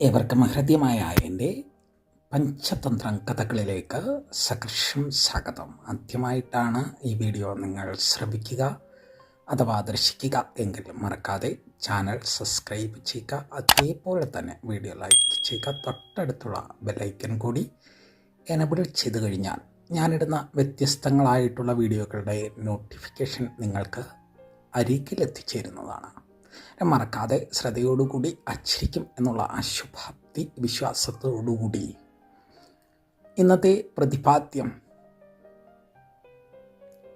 ഏവർക്കും ഹൃദ്യമായ എന്റെ പഞ്ചതന്ത്രം കഥകളിലേക്ക് സകർഷം സ്വാഗതം. ആദ്യമായിട്ടാണ് ഈ വീഡിയോ നിങ്ങൾ ശ്രമിക്കുക അഥവാ ദർശിക്കുക എങ്കിൽ മറക്കാതെ ചാനൽ സബ്സ്ക്രൈബ് ചെയ്യുക. അതേപോലെ തന്നെ വീഡിയോ ലൈക്ക് ചെയ്യുക. തൊട്ടടുത്തുള്ള ബെല്ലൈക്കൻ കൂടി എനബിൾ ചെയ്ത് കഴിഞ്ഞാൽ ഞാനിടുന്ന വ്യത്യസ്തങ്ങളായിട്ടുള്ള വീഡിയോകളുടെ നോട്ടിഫിക്കേഷൻ നിങ്ങൾക്ക് അരികിൽ എത്തിച്ചേരുന്നതാണ് മറക്കാതെ ശ്രദ്ധയോടുകൂടി അച്ചരിക്കും എന്നുള്ള അശുഭാപ്തി വിശ്വാസത്തോടുകൂടി. ഇന്നത്തെ പ്രതിപാദ്യം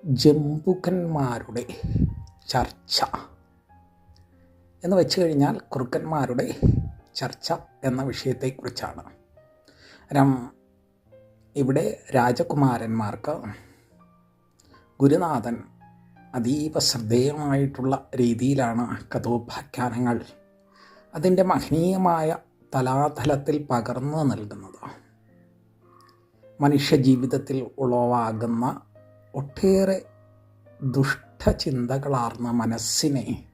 ജംബുക്കന്മാരുടെ ചർച്ച എന്ന് വെച്ച് കഴിഞ്ഞാൽ കുറുക്കന്മാരുടെ ചർച്ച എന്ന വിഷയത്തെക്കുറിച്ചാണ്. രം ഇവിടെ രാജകുമാരന്മാർക്ക് ഗുരുനാഥൻ അതീവ ശ്രദ്ധേയമായിട്ടുള്ള രീതിയിലാണ് കഥോപാഖ്യാനങ്ങൾ അതിന്റെ മഹനീയമായ തലാതലത്തിൽ പകർന്നു നൽകുന്നത്. മനുഷ്യജീവിതത്തിൽ ഉളവാകുന്ന ഒട്ടേറെ ദുഷ്ടചിന്തകളാർന്ന മനസ്സിനെ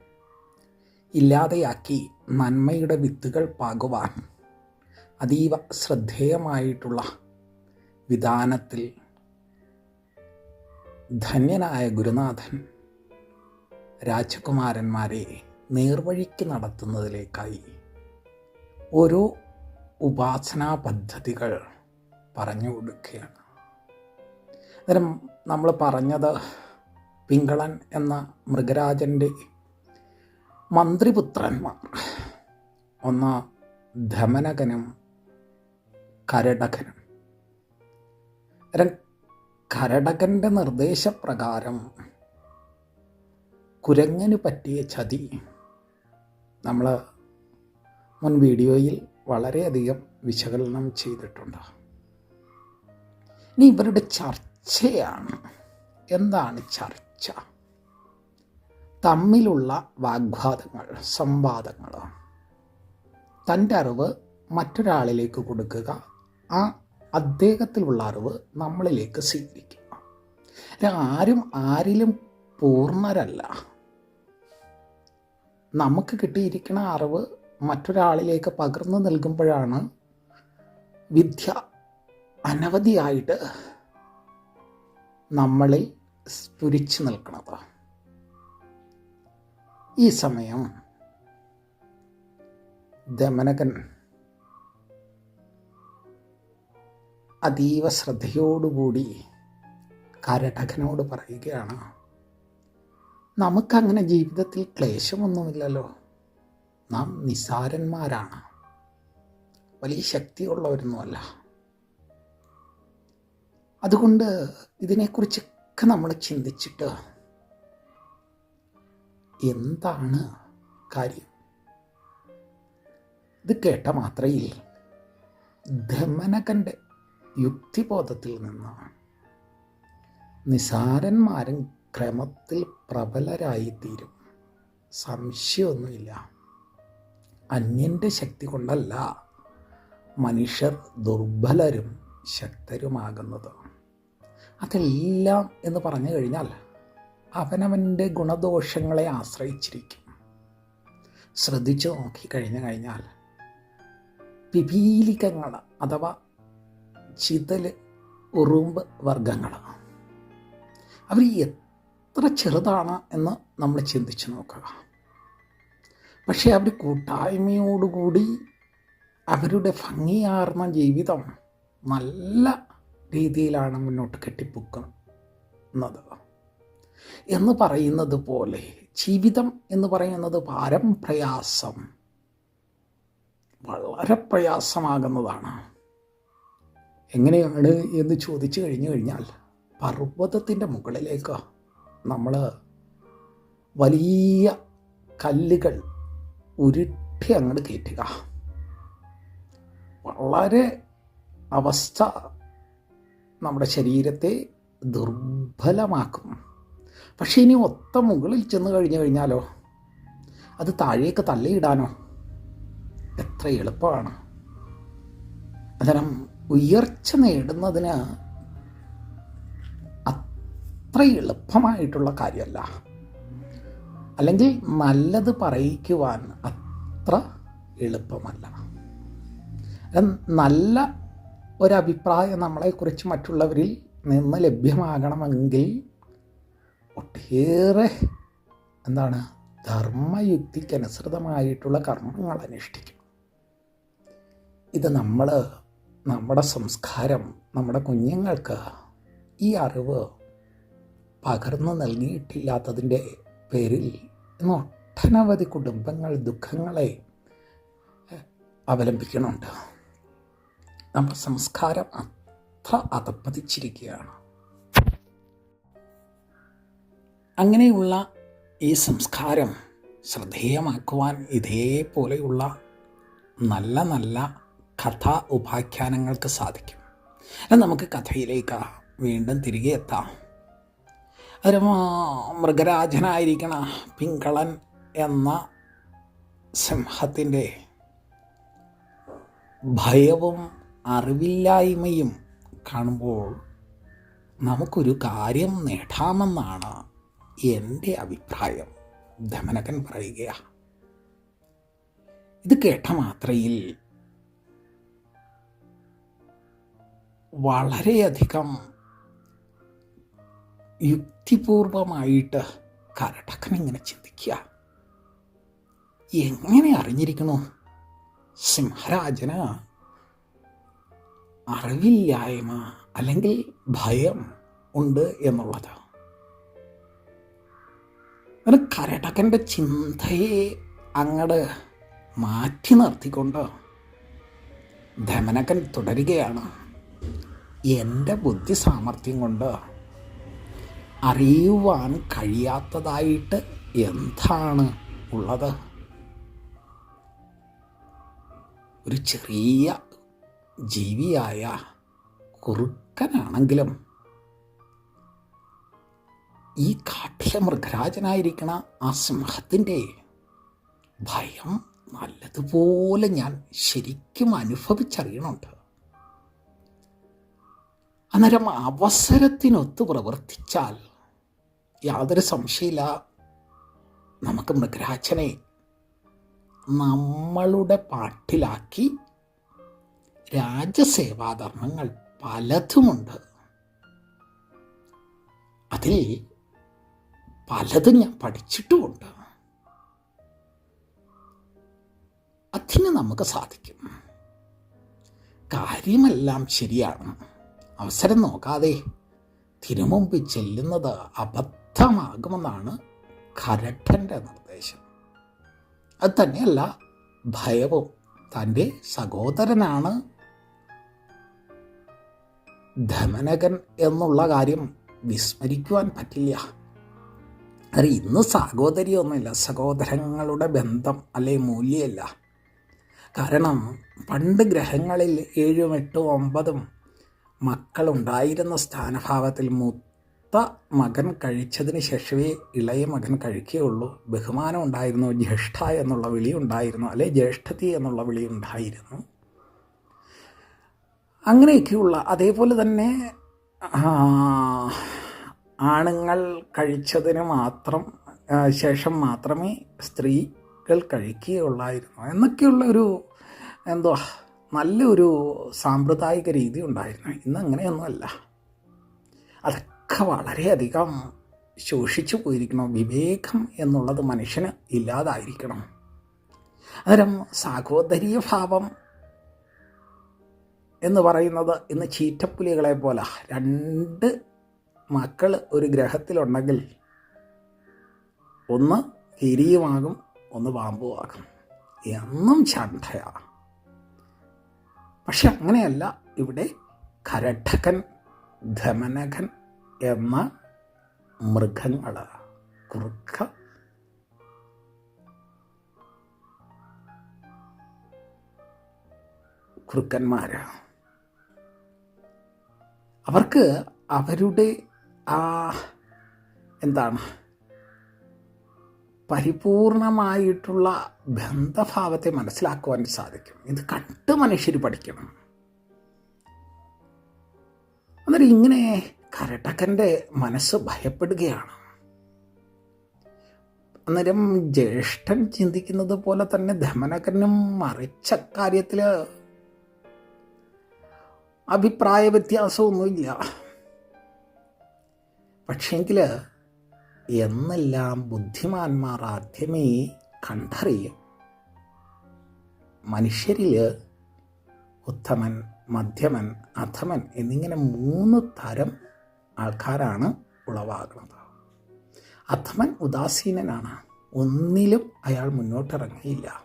ഇല്ലാതെയാക്കി നന്മയുടെ വിത്തുകൾ പാകുവാൻ അതീവ ശ്രദ്ധേയമായിട്ടുള്ള വിധാനത്തിൽ ധന്യനായ ഗുരുനാഥൻ രാജകുമാരന്മാരെ നേർവഴിക്ക് നടത്തുന്നതിലേക്കായി ഓരോ ഉപാസനാ പദ്ധതികൾ പറഞ്ഞു കൊടുക്കുകയാണ്. അന്നേരം നമ്മൾ പറഞ്ഞത് പിങ്കളൻ എന്ന മൃഗരാജന്റെ മന്ത്രിപുത്രന്മാർ ഒന്ന് ധമനകനും കരടകനും. കരടകന്റെ നിർദ്ദേശപ്രകാരം കുരങ്ങന് പറ്റിയ ചതി നമ്മൾ മുൻ വീഡിയോയിൽ വളരെയധികം വിശകലനം ചെയ്തിട്ടുണ്ട്. ഇനി ഇവരുടെ ചർച്ചയാണ്. എന്താണ് ചർച്ച? തമ്മിലുള്ള വാഗ്വാദങ്ങൾ സംവാദങ്ങൾ തന്റെ അറിവ് മറ്റൊരാളിലേക്ക് കൊടുക്കുക ആ അദ്ദേഹത്തിലുള്ള അറിവ് നമ്മളിലേക്ക് സ്വീകരിക്കുക ആരും ആരിലും പൂർണരല്ല. നമുക്ക് കിട്ടിയിരിക്കുന്ന അറിവ് മറ്റൊരാളിലേക്ക് പകർന്നു നൽകുമ്പോഴാണ് വിദ്യ അനവധിയായിട്ട് നമ്മളിൽ സ്ഫുരിച്ചു നിൽക്കുന്നത്. ഈ സമയം ദമനകൻ അതീവ ശ്രദ്ധയോടുകൂടി കരടകനോട് പറയുകയാണ്. നമുക്കങ്ങനെ ജീവിതത്തിൽ ക്ലേശമൊന്നുമില്ലല്ലോ. നാം നിസാരന്മാരാണ്. വലിയ ശക്തിയുള്ളവരൊന്നുമല്ല. അതുകൊണ്ട് ഇതിനെക്കുറിച്ചൊക്കെ നമ്മൾ ചിന്തിച്ചിട്ട് എന്താണ് കാര്യം? ഇത് കേട്ട മാത്രയിൽ ധമനകന്റെ യുക്തിബോധത്തിൽ നിന്നാണ്. നിസാരന്മാരും ക്രമത്തിൽ പ്രബലരായിത്തീരും. സംശയമൊന്നുമില്ല. അന്യന്റെ ശക്തി കൊണ്ടല്ല മനുഷ്യർ ദുർബലരും ശക്തരുമാകുന്നത്. അതെല്ലാം എന്ന് പറഞ്ഞു കഴിഞ്ഞാൽ അവനവന്റെ ഗുണദോഷങ്ങളെ ആശ്രയിച്ചിരിക്കും. ശ്രദ്ധിച്ചു നോക്കി കഴിഞ്ഞു കഴിഞ്ഞാൽ പിപീലികങ്ങൾ അഥവാ ചിതൽ ഉറുമ്പ് വർഗങ്ങളാണ് അവർ എത്ര ചെറുതാണ് എന്ന് നമ്മൾ ചിന്തിച്ച് നോക്കുക. പക്ഷേ അവർ കൂട്ടായ്മയോടുകൂടി അവരുടെ ഭംഗിയാർന്ന ജീവിതം നല്ല രീതിയിലാണ് മുന്നോട്ട് കെട്ടിപ്പൊക്കുന്നത്. എന്ന് പറയുന്നത് പോലെ ജീവിതം എന്ന് പറയുന്നത് പാരം പ്രയാസം വളരെ പ്രയാസമാകുന്നതാണ്. എങ്ങനെയാണ് എന്ന് ചോദിച്ചു കഴിഞ്ഞു കഴിഞ്ഞാൽ പർവതത്തിന്റെ മുകളിലേക്ക് നമ്മൾ വലിയ കല്ലുകൾ ഉരുട്ടി അങ്ങോട്ട് കയറ്റുക വളരെ അവസ്ഥ നമ്മുടെ ശരീരത്തെ ദുർബലമാക്കും. പക്ഷേ ഇനി ഒത്ത മുകളിൽ ചെന്ന് കഴിഞ്ഞു കഴിഞ്ഞാലോ? അത് താഴേക്ക് തള്ളിയിടാനോ? എത്ര എളുപ്പമാണ്. അന്നേരം ഉയർച്ച നേടുന്നതിന് അത്ര എളുപ്പമായിട്ടുള്ള കാര്യമല്ല. അല്ലെങ്കിൽ നല്ലത് പറയിക്കുവാൻ അത്ര എളുപ്പമല്ല. നല്ല ഒരഭിപ്രായം നമ്മളെക്കുറിച്ച് മറ്റുള്ളവരിൽ നിന്ന് ലഭ്യമാകണമെങ്കിൽ ഒട്ടേറെ എന്താണ് ധർമ്മയുക്തിക്കനുസൃതമായിട്ടുള്ള കർമ്മങ്ങൾ അനുഷ്ഠിക്കും ഇത് നമ്മൾ നമ്മുടെ സംസ്കാരം നമ്മുടെ കുഞ്ഞുങ്ങൾക്ക് ഈ അറിവ് പകർന്നു നൽകിയിട്ടില്ലാത്തതിന്റെ പേരിൽ ഇന്ന് ഒട്ടനവധി കുടുംബങ്ങൾ ദുഃഖങ്ങളെ അവലംബിക്കുന്നുണ്ട്. നമ്മുടെ സംസ്കാരം അത്ര അതപ്പതിച്ചിരിക്കുകയാണ് അങ്ങനെയുള്ള ഈ സംസ്കാരം ശ്രദ്ധേയമാക്കുവാൻ ഇതേപോലെയുള്ള നല്ല നല്ല കഥാ ഉപാഖ്യാനങ്ങൾക്ക് സാധിക്കും. എന്നാൽ നമുക്ക് കഥയിലേക്ക് വീണ്ടും തിരികെ എത്താം. ഒരു മൃഗരാജനായിരിക്കണ പിങ്കളൻ എന്ന സിംഹത്തിന്റെ ഭയവും അറിവില്ലായ്മയും കാണുമ്പോൾ നമുക്കൊരു കാര്യം നേടാമെന്നാണ് എന്റെ അഭിപ്രായം. ധമനകൻ പറയുകയാണ് ഇത് കേട്ട മാത്രയിൽ വളരെയധികം യുക്തിപൂർവമായിട്ട് കരടക്കൻ ഇങ്ങനെ ചിന്തിക്കുക. എങ്ങനെ അറിഞ്ഞിരിക്കണോ സിംഹരാജന് അറിവില്ലായ്മ അല്ലെങ്കിൽ ഭയം ഉണ്ട് എന്നുള്ളത്. അങ്ങനെ കരടകന്റെ ചിന്തയെ അങ്ങട് മാറ്റി നിർത്തിക്കൊണ്ട് ധമനകൻ തുടരുകയാണ്. എന്റെ ബുദ്ധി സാമർഥ്യം കൊണ്ട് അറിയുവാൻ കഴിയാത്തതായിട്ട് എന്താണ് ഉള്ളത്? ഒരു ചെറിയ ജീവിയായ കുറുക്കനാണെങ്കിലും ഈ കാട്ടിലെ മൃഗരാജനായിരിക്കണ ആ സിംഹത്തിന്റെ ഭയം നല്ലതുപോലെ ഞാൻ ശരിക്കും അനുഭവിച്ചറിയണുണ്ട്. അന്നേരം അവസരത്തിനൊത്ത് പ്രവർത്തിച്ചാൽ യാതൊരു സംശയമില്ല. നമുക്ക് മൃഗരാജനെ നമ്മളുടെ പാട്ടിലാക്കി രാജ്യസേവാധർമ്മങ്ങൾ പലതുമുണ്ട്. അതിൽ പലതും ഞാൻ പഠിച്ചിട്ടുമുണ്ട്. അതിന് നമുക്ക് സാധിക്കും. കാര്യമെല്ലാം ശരിയാണ്. അവസരം നോക്കാതെ തിരുമുമ്പിൽ ചെല്ലുന്നത് അബദ്ധമാകുമെന്നാണ് കരട്ടന്റെ നിർദ്ദേശം. അത് തന്നെയല്ല ഭയവും തന്റെ സഹോദരനാണ് ധമനകൻ എന്നുള്ള കാര്യം വിസ്മരിക്കുവാൻ പറ്റില്ല. അത് ഇന്ന് സഹോദരിയൊന്നുമില്ല സഹോദരങ്ങളുടെ ബന്ധം അല്ലെ മൂല്യമല്ല. കാരണം പണ്ട് ഗ്രഹങ്ങളിൽ ഏഴും എട്ടും ഒമ്പതും മക്കളുണ്ടായിരുന്ന സ്ഥാനഭാവത്തിൽ മുത്ത മകൻ കഴിച്ചതിന് ശേഷമേ ഇളയ മകൻ കഴിക്കുകയുള്ളൂ. ബഹുമാനം ഉണ്ടായിരുന്നു ജ്യേഷ്ഠ എന്നുള്ള വിളി ഉണ്ടായിരുന്നു അല്ലെ ജ്യേഷ്ഠതി എന്നുള്ള വിളി ഉണ്ടായിരുന്നു. അങ്ങനെയൊക്കെയുള്ള അതേപോലെ തന്നെ ആണുങ്ങൾ കഴിച്ചതിന് മാത്രം ശേഷം മാത്രമേ സ്ത്രീകൾ കഴിക്കുകയുള്ളായിരുന്നു. എന്നൊക്കെയുള്ള ഒരു എന്തുവാ നല്ലൊരു സാമ്പ്രദായിക രീതി ഉണ്ടായിരുന്നു. ഇന്ന് അങ്ങനെയൊന്നുമല്ല. അതൊക്കെ വളരെയധികം ശോഷിച്ചു പോയിരിക്കണം വിവേകം എന്നുള്ളത് മനുഷ്യന് ഇല്ലാതായിരിക്കണം. അന്നേരം സാഹോദര്യ ഭാവം എന്ന് പറയുന്നത് ഇന്ന് ചീറ്റപ്പുലികളെ പോലെ രണ്ട് മക്കൾ ഒരു ഗ്രഹത്തിലുണ്ടെങ്കിൽ ഒന്ന് കിരിയുമാകും ഒന്ന് പാമ്പുമാകും. എന്നും ചണ്ടയാണ് പക്ഷെ അങ്ങനെയല്ല. ഇവിടെ കരഠകൻ ധമനകൻ എന്ന മൃഗങ്ങൾ കുറുക്ക. കുറുക്കന്മാരാണ് അവർക്ക് അവരുടെ ആ എന്താണ് പരിപൂർണമായിട്ടുള്ള ബന്ധഭാവത്തെ മനസ്സിലാക്കുവാൻ സാധിക്കും. ഇത് കട്ട് മനുഷ്യർ പഠിക്കണം. അന്നേരം ഇങ്ങനെ കരട്ടക്കന്റെ മനസ്സ് ഭയപ്പെടുകയാണ്. അന്നേരം ജ്യേഷ്ഠൻ ചിന്തിക്കുന്നത് പോലെ തന്നെ ധമനകനും മറിച്ച കാര്യത്തിൽ അഭിപ്രായ വ്യത്യാസമൊന്നുമില്ല. പക്ഷേങ്കിൽ എന്നെല്ലാം ബുദ്ധിമാന്മാർ ആദ്യമേ കണ്ടറിയും. മനുഷ്യരിൽ ഉത്തമൻ മധ്യമൻ അധമൻ എന്നിങ്ങനെ മൂന്ന് തരം ആൾക്കാരാണ് ഉളവാകുന്നത്. അധമൻ ഉദാസീനനാണ്. ഒന്നിലും അയാൾ മുന്നോട്ടിറങ്ങിയില്ല.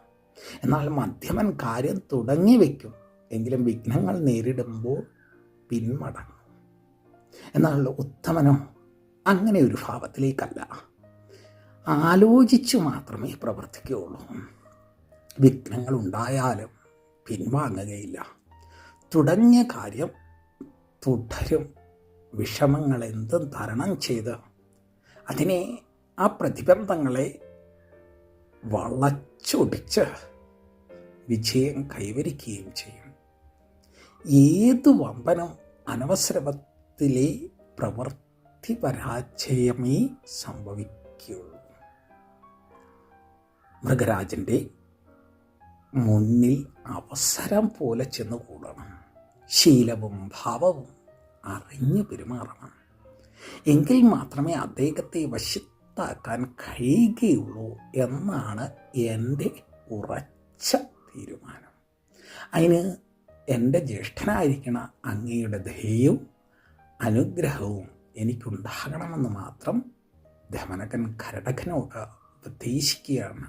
എന്നാൽ മധ്യമൻ കാര്യം തുടങ്ങി വയ്ക്കും എങ്കിലും വിഘ്നങ്ങൾ നേരിടുമ്പോൾ പിന്മടങ്ങും. എന്നാൽ ഉത്തമനോ അങ്ങനെ ഒരു ഭാവത്തിലേക്കല്ല. ആലോചിച്ച് മാത്രമേ പ്രവർത്തിക്കുകയുള്ളൂ. വിഘ്നങ്ങൾ ഉണ്ടായാലും പിൻവാങ്ങുകയില്ല. തുടങ്ങിയ കാര്യം തുടരും. വിഷമങ്ങൾ എന്തും തരണം ചെയ്ത് അതിനെ ആ പ്രതിബന്ധങ്ങളെ വളച്ചൊടിച്ച് വിജയം കൈവരിക്കുകയും ചെയ്യും. ഏത് വമ്പനം അനവസരത്തിലെ പ്രവൃത്തി പരാജയമേ സംഭവിക്കുകയുള്ളൂ. മൃഗരാജന്റെ മുന്നിൽ അവസരം പോലെ ചെന്ന് കൂടണം ശീലവും ഭാവവും അറിഞ്ഞു പെരുമാറണം. എങ്കിൽ മാത്രമേ അദ്ദേഹത്തെ വശത്താക്കാൻ കഴിയുകയുള്ളൂ എന്നാണ് എന്റെ ഉറച്ച തീരുമാനം. അതിന് എന്റെ ജ്യേഷ്ഠനായിരിക്കണ അങ്ങയുടെ ധൈര്യവും അനുഗ്രഹവും എനിക്കുണ്ടാകണമെന്ന് മാത്രം ധമനകൻ കരടകനോട് ഉപദേശിക്കുകയാണ്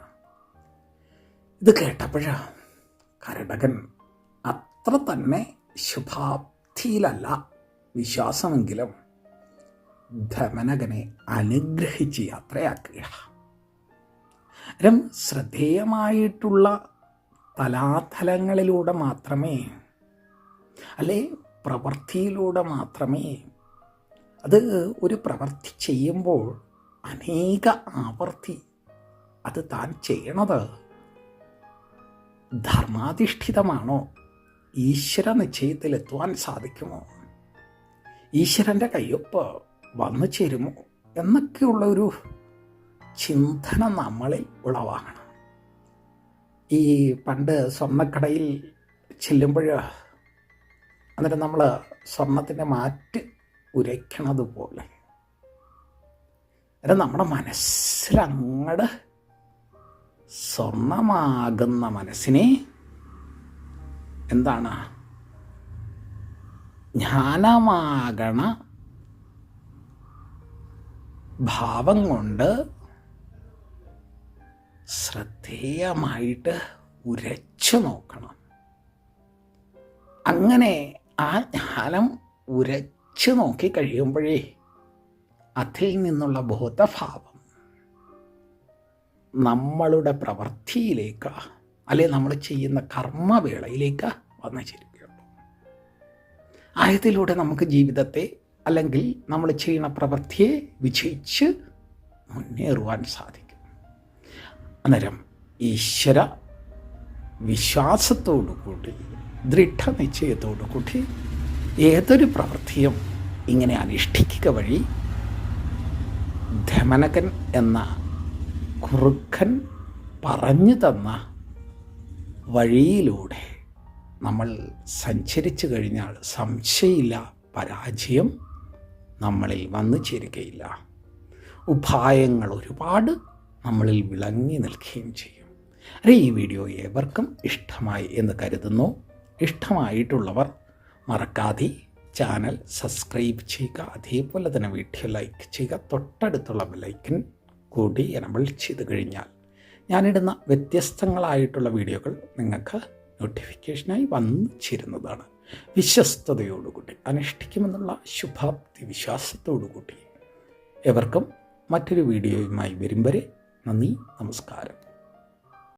ഇത് കേട്ടപ്പോഴാ കരടകൻ അത്ര തന്നെ ശുഭാപ്തിയിലല്ല വിശ്വാസമെങ്കിലും ധമനകനെ അനുഗ്രഹിച്ച് യാത്രയാക്കുക. ശ്രദ്ധേയമായിട്ടുള്ള തലാതലങ്ങളിലൂടെ മാത്രമേ അല്ലെ പ്രവൃത്തിയിലൂടെ മാത്രമേ അത് ഒരു പ്രവൃത്തി ചെയ്യുമ്പോൾ അനേക ആവർത്തി അത് താൻ ചെയ്യണത് ധർമാധിഷ്ഠിതമാണോ? ഈശ്വര നിശ്ചയത്തിലെത്തുവാൻ സാധിക്കുമോ? ഈശ്വരന്റെ കയ്യൊപ്പ് വന്നു ചേരുമോ? എന്നൊക്കെയുള്ള ഒരു ചിന്തന നമ്മളിൽ ഉളവാകണം. ഈ പണ്ട് സ്വർണക്കടയിൽ ചെല്ലുമ്പോൾ എന്നിട്ട് നമ്മൾ സ്വർണത്തിന്റെ മാറ്റ് ഉരയ്ക്കണത് പോലെ അല്ല നമ്മുടെ മനസ്സിലങ്ങട് സ്വർണമാകുന്ന മനസ്സിനെ എന്താണ്? ജ്ഞാനമാകണ ഭാവം കൊണ്ട് ശ്രദ്ധേയമായിട്ട് ഉരച്ചു നോക്കണം. അങ്ങനെ ആ ജ്ഞാനം ഉരച്ചു നോക്കി കഴിയുമ്പോഴേ അതിൽ നിന്നുള്ള ബോധഭാവം നമ്മളുടെ പ്രവൃത്തിയിലേക്ക് അല്ലെ നമ്മൾ ചെയ്യുന്ന കർമ്മവേളയിലേക്ക് വന്നു ചേരുകയുള്ളൂ. ആയതിലൂടെ നമുക്ക് ജീവിതത്തെ അല്ലെങ്കിൽ നമ്മൾ ചെയ്യുന്ന പ്രവൃത്തിയെ വിജയിച്ച് മുന്നേറുവാൻ സാധിക്കും. അന്നേരം ഈശ്വര വിശ്വാസത്തോടു കൂടി ദൃഢനിശ്ചയത്തോടു കൂടി ഏതൊരു പ്രവൃത്തിയും ഇങ്ങനെ അനുഷ്ഠിക്കുക വഴി ധമനകൻ എന്ന കുറുക്കൻ പറഞ്ഞു തന്ന വഴിയിലൂടെ നമ്മൾ സഞ്ചരിച്ചു കഴിഞ്ഞാൽ സംശയമില്ല പരാജയം നമ്മളിൽ വന്നു ചേരുകയില്ല. ഉപായങ്ങൾ ഒരുപാട് നമ്മളിൽ വിളങ്ങി നിൽക്കുകയും ചെയ്യും. അരെ ഈ വീഡിയോ ഏവർക്കും ഇഷ്ടമായി എന്ന് കരുതുന്നു. ഇഷ്ടമായിട്ടുള്ളവർ മറക്കാതെ ചാനൽ സബ്സ്ക്രൈബ് ചെയ്യുക. അതേപോലെ തന്നെ വീഡിയോ ലൈക്ക് ചെയ്യുക. തൊട്ടടുത്തുള്ള ബെലൈക്കൻ കൂടി എനബിൾ ചെയ്ത് കഴിഞ്ഞാൽ ഞാനിടുന്ന വ്യത്യസ്തങ്ങളായിട്ടുള്ള വീഡിയോകൾ നിങ്ങൾക്ക് നോട്ടിഫിക്കേഷനായി വന്നു ചേരുന്നതാണ് വിശ്വസ്തയോടുകൂടി അനുഷ്ഠിക്കുമെന്നുള്ള ശുഭാപ്തി വിശ്വാസത്തോടുകൂടി. എവർക്കും മറ്റൊരു വീഡിയോയുമായി വരും വരെ നന്ദി നമസ്കാരം.